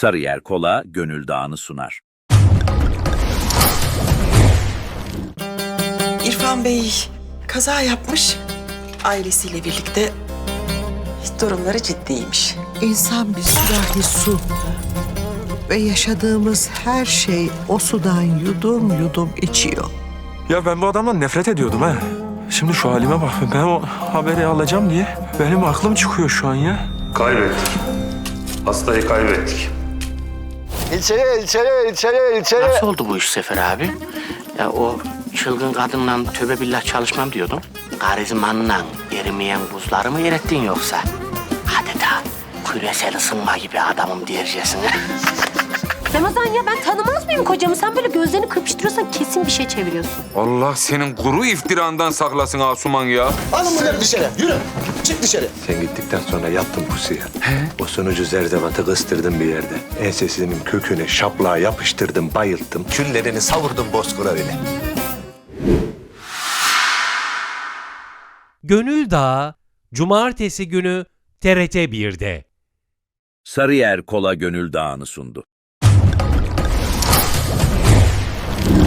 Sarıyer Kola Gönül Dağı'nı sunar. İrfan Bey kaza yapmış. Ailesiyle birlikte durumları ciddiymiş. İnsan bir sürahi su ve yaşadığımız her şey o sudan yudum yudum içiyor. Ya ben bu adamdan nefret ediyordum ha. Şimdi şu halime bak. Ben o haberi alacağım diye benim aklım çıkıyor şu an ya. Kaybettik. Hastayı kaybettik. İlçeye, ilçeye, ilçeye, ilçeye. Nasıl oldu bu iş Sefer abi? Ya o çılgın kadınla töbe billah çalışmam diyordun. Karizmanla erimeyen buzları mı erittin yoksa? Adeta küresel ısınma gibi adamım diyeceksin. Ramazan ya ben tanımaz mıyım kocamı? Sen böyle gözlerini kırpıştırıyorsan kesin bir şey çeviriyorsun. Allah senin kuru iftirandan saklasın Asuman ya. Alın bunları dışarı. Yürü. Çık dışarı. Sen gittikten sonra yattım pusuya. O sonucu zerzevatı kıstırdım bir yerde. Ensesinin köküne şaplığa yapıştırdım, bayılttım. Küllerini savurdum bozkura bile. Gönül Dağı, Cumartesi günü TRT 1'de. Sarıyer Kola Gönül Dağı'nı sundu.